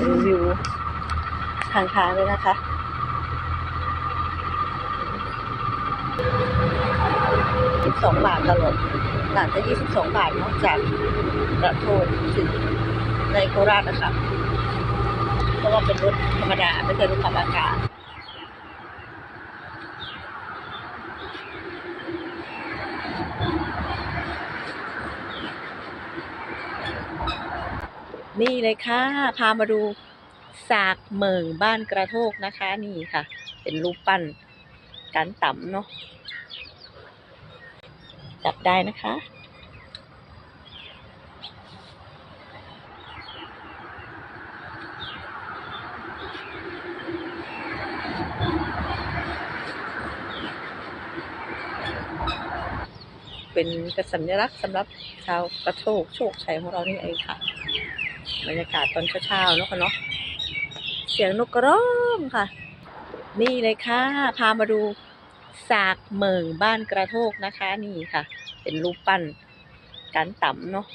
รีวิวทางทางเลยนะคะ 12 บาทตลอดหลังจะ 22 บาทนอกจากกระโทนถึงในโคราชนะคะ เพราะว่าเป็นรถธรรมดา ไม่เคยรถขับอากาศ นี่เลยค่ะ พามาดูสากเหมิงบ้านกระโทกนะคะ นี่ค่ะ เป็นรูปปั้นการต่ำเนาะจับได้นะคะ เป็นกสัญลักษณ์สำหรับชาวกระโทกโชคชัยของเรานี่เองค่ะ บรรยากาศตอนเช้าๆเนาะค่ะเนาะเสียงนกกระร้องค่ะ นี่เลยค่ะ พามาดูสากเหมิงบ้านกระโทกนะคะ นี่ค่ะ เป็นรูปปั้นการต่ำเนาะ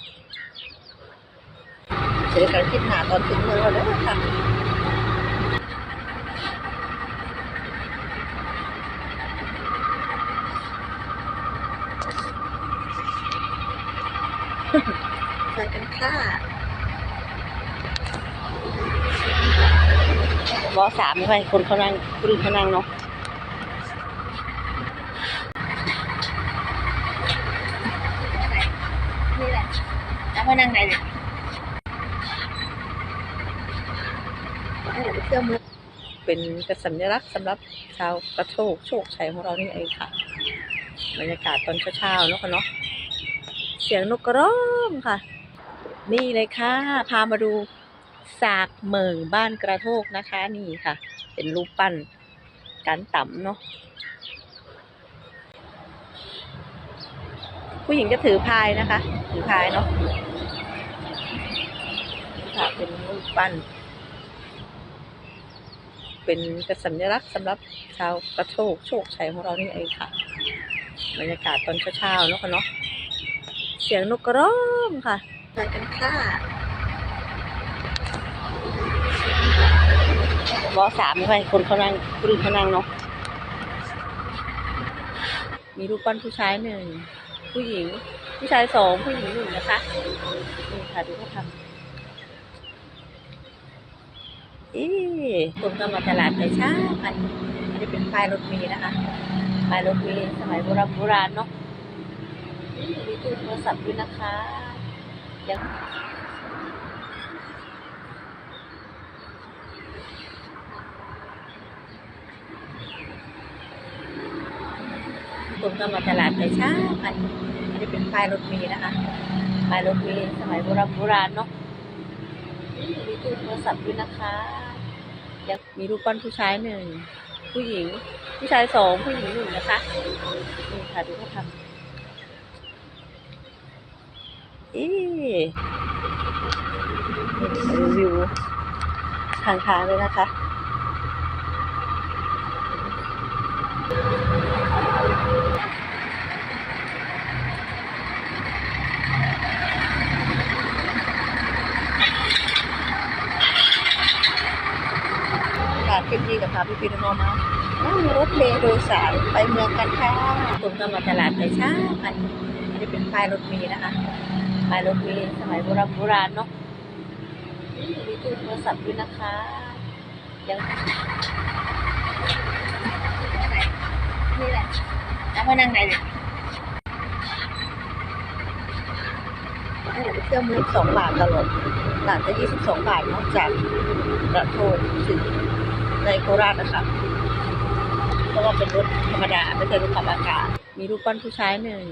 เจอกันคลิปหาตอนถึงเมืองเราแล้วค่ะไปกันค่ะ วอสามไปคนเขานั่งกรีเขานั่งเนาะนี่แหละแล้วมานั่งไหนเนี่ยเสื้อมือเป็นกระสัญลักษณ์สำหรับชาวกระโชกโชคชัยของเรานี่เองค่ะบรรยากาศตอนเช้าๆเนาะค่ะเนาะเสียงนกกระร้องค่ะ นี่เลยค่ะ พามาดู สากเหมิงบ้านกระโทกนะคะนี่ค่ะ เป็นรูปปั้นการต่ำเนาะผู้หญิงจะถือพายนะคะ ถือพายเนาะค่ะเป็นรูปปั้น เป็นกระสัญลักษณ์สำหรับชาวกระโทกโชคชัยของเรานี่เองค่ะบรรยากาศตอนเช้าๆเนาะค่ะเนาะเสียงนกกระร้องค่ะไปกันค่ะ วอสามไปคนเขานั่งกรีเขานั่งเนาะมีรูปปั้นผู้ชายหนึ่งผู้หญิง ผู้ชายสองผู้หญิงหนึ่งนะคะนี่ค่ะดูเขาทำอ๊ะคนก็มาตลาดแต่เช้ากันอันนี้เป็นป้ายรถเมล์นะคะป้ายรถเมล์สมัยโบราณโบราณเนาะมีตู้โทรศัพท์ด้วยนะคะยัง คนก็มาตลาดแต่เช้ากันอันนี้เป็นป้ายรถเมล์นะคะป้ายรถเมล์สมัยโบราณโบราณเนาะมีตู้โทรศัพท์ด้วยนะคะยังมีรูปปั้นผู้ชายหนึ่งผู้หญิง ผู้ชายสองผู้หญิงหนึ่งนะคะนี่ค่ะดูเขาทำเอ๊ะรีวิวทางทางเลยนะคะ การคลิปนี้กับพาพี่ปีนน้องมานั่งรถเมล์โดยสารไปเมืองกันค่ะคนก็มาตลาดแต่เช้ากันอันนี้เป็นป้ายรถเมล์นะคะป้ายรถเมล์สมัยโบราณโบราณเนาะมีตู้โทรศัพท์ด้วยนะคะยังนี่แหละแล้วมานั่งไหนเนี่ยโอ้โหเสื้อมือสองบาทตลอดหลังจะยี่สิบสองบาทนอกจากกระโทนถึง ในโคราชนะคะเพราะว่าเป็นรถธรรมดาไม่ใช่รถขับอากาศ มีรูปปั้นผู้ชายหนึ่ง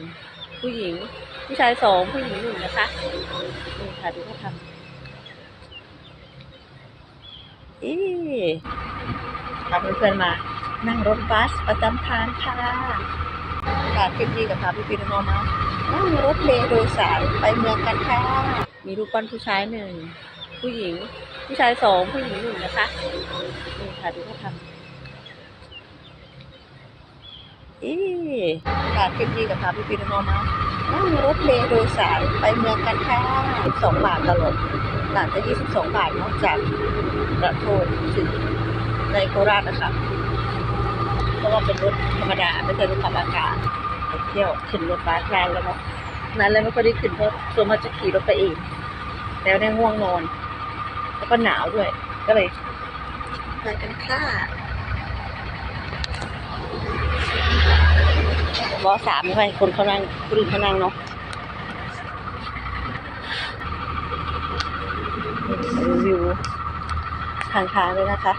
ผู้หญิง ผู้ชายสองผู้หญิงหนึ่งนะคะนี่ค่ะดูเขาทำอ๊ะพาเพื่อนๆมา นั่งรถบัสประจำทางค่ะการคลิปนี้กับพาพี่ปีนน้องมานั่งรถเมล์โดยสารไปเมืองกันค่ะ มีรูปปั้นผู้ชายหนึ่งผู้หญิง ผู้ชายสองผู้หญิงหนึ่งนะคะ ค่ะดูเขาทำอ๊ะการคลิปนี้กับพาพี่ปีนน้องมานั่งรถเมล์โดยสารไปเมืองกันค่ะ12 บาทตลอดต่างจะ22 บาทนอกจากกระโทนถึงในโคราชนะคะเพราะว่าเป็นรถธรรมดาไม่ใช่รถขับอากาศไปเที่ยวขึ้นรถบัสแรงแล้วเนาะนั้นเลยไม่ค่อยได้ขึ้นเพราะส่วนมากจะขี่รถไปเองแล้วเนี่ยง่วงนอน แล้วก็หนาวด้วย ก็เลย ไปกันค่ะบอสามไม่ค่อยคนเขานั่งคนอื่นเขานั่งเนาะวิวทางทางเลยนะคะ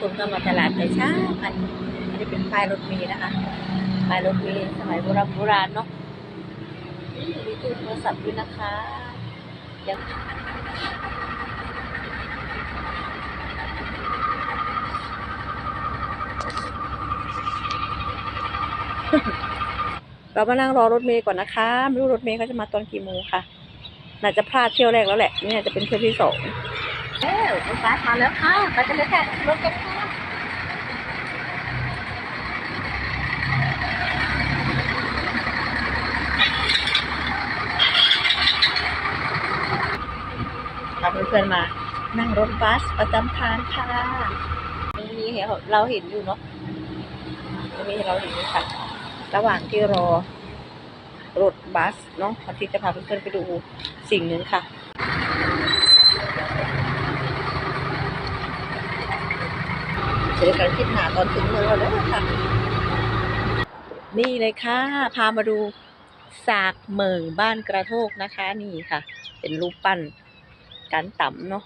ผมก็มาตลาดแต่เช้ากันอันนี้เป็นป้ายรถเมล์นะคะป้ายรถเมล์สมัยโบราณโบราณเนาะมีตู้โทรศัพท์ด้วยนะคะ ยังเรามานั่งรอรถเมย์ก่อนนะคะ ไม่รู้รถเมย์เขาจะมาตอนกี่โมงค่ะ น่าจะพลาดเที่ยวแรกแล้วแหละ นี่น่าจะเป็นเที่ยวที่สองเอ้รถบัสมาแล้วค่ะไปกันเลยค่ะรถกันค่ะาเพื่อนๆมา นั่งรถบัสประจำทางค่ะนี่เห็นเราเห็นอยู่เนาะนี่เราเห็นค่ะ ระหว่างที่รอรถบัสเนาะอาทิตย์จะพาเพื่อนๆไปดูสิ่งหนึ่งค่ะเจอกันคลิปหาตอนถึงเมืองแล้วค่ะ นี่เลยค่ะ พามาดูสากเหมิงบ้านกระโทกนะคะ นี่ค่ะ เป็นรูปปั้น การต่ำเนาะ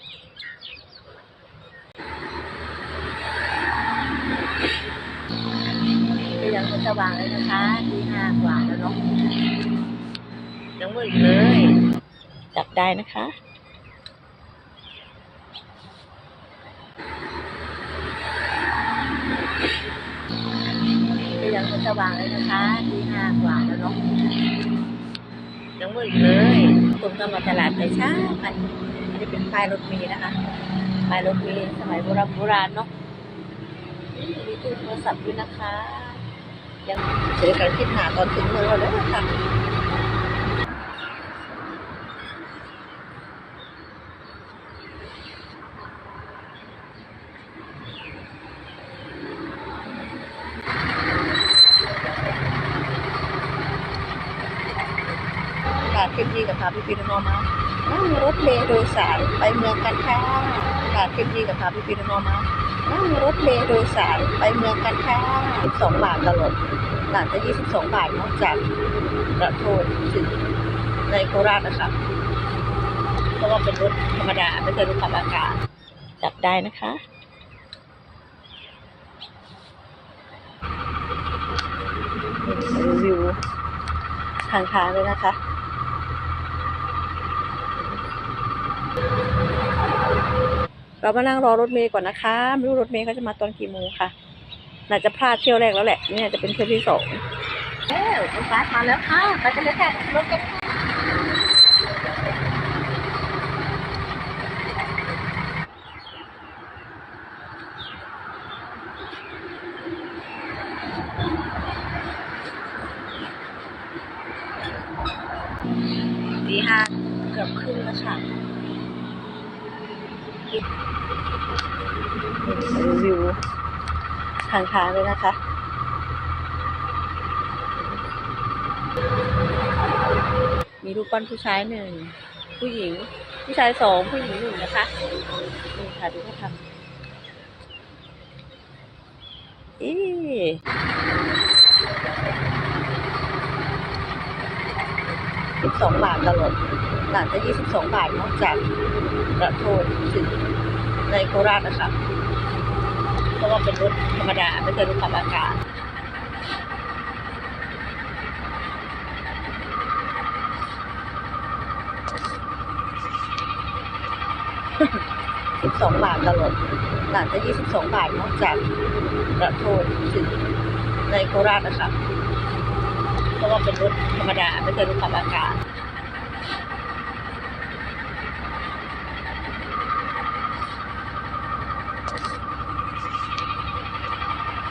ก็ยังไม่สว่างเลยนะคะทีห้ากว่าแล้วเนาะยังมืดอยู่เลย จับได้นะคะก็ยังไม่สว่างเลยนะคะทีห้ากว่าแล้วเนาะยังมืดอยู่เลยผมก็มาตลาดแต่เช้ากัน จะเป็นป้ายรถเมล์นะคะป้ายรถเมล์สมัยโบราณโบราณเนาะมีตู้โทรศัพท์ด้วยนะคะ ยังเจอกันคิดหนาตอนถึงเมืองเราแล้วค่ะ ค่ะคลิปนี้กับพาพี่พีน้องมานั่งรถเมล์โดยสารไปเมืองกันค่ะค่ะคลิปนี้กับพาพี่พีน้องมานั่งรถเมล์โดยสารไปเมืองกันค่ะ12 บาทตลอดหลังจาก22 บาทนอกจากกระโทนถึงในโคราชนะคะเพราะว่าเป็นรถธรรมดาไม่ใช่รถขับอากาศจับได้นะคะรีวิวทางทางเลยนะคะ เรามานั่งรอรถเมย์ก่อนนะคะ ไม่รู้รถเมย์เขาจะมาตอนกี่โมงค่ะ น่าจะพลาดเที่ยวแรกแล้วแหละนี่จะเป็นเที่ยวที่สองเอ้รถบัสมาแล้วค่ะไปกันเลยค่ะรถกันดีค่ะเกือบครึ่งแล้วค่ะ วิวทางทางเลยนะคะมีรูปปั้นผู้ชายหนึ่ง ผู้หญิง ผู้ชายสองผู้หญิงหนึ่งนะคะนี่ค่ะดูเขาทำเอ๊ะสิบสองบาทตลอด หลังจากยี่สิบาทนอกจากกระโทนถึงในโคราชนะคะเพราะว่าเป็นรถธรรมดาไม่ใช่รถขับอากาศสิบสองบาทตลอดหลังจากยี่สิบสองบาทนอกจากกระโทนถึงในโคราชนะคะเพราะว่าเป็นรถธรรมดาไม่ใช่รถขับอากาศ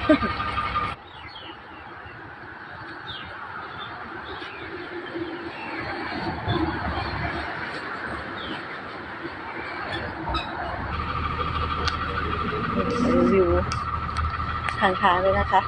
วิวทางค้าเลยนะคะ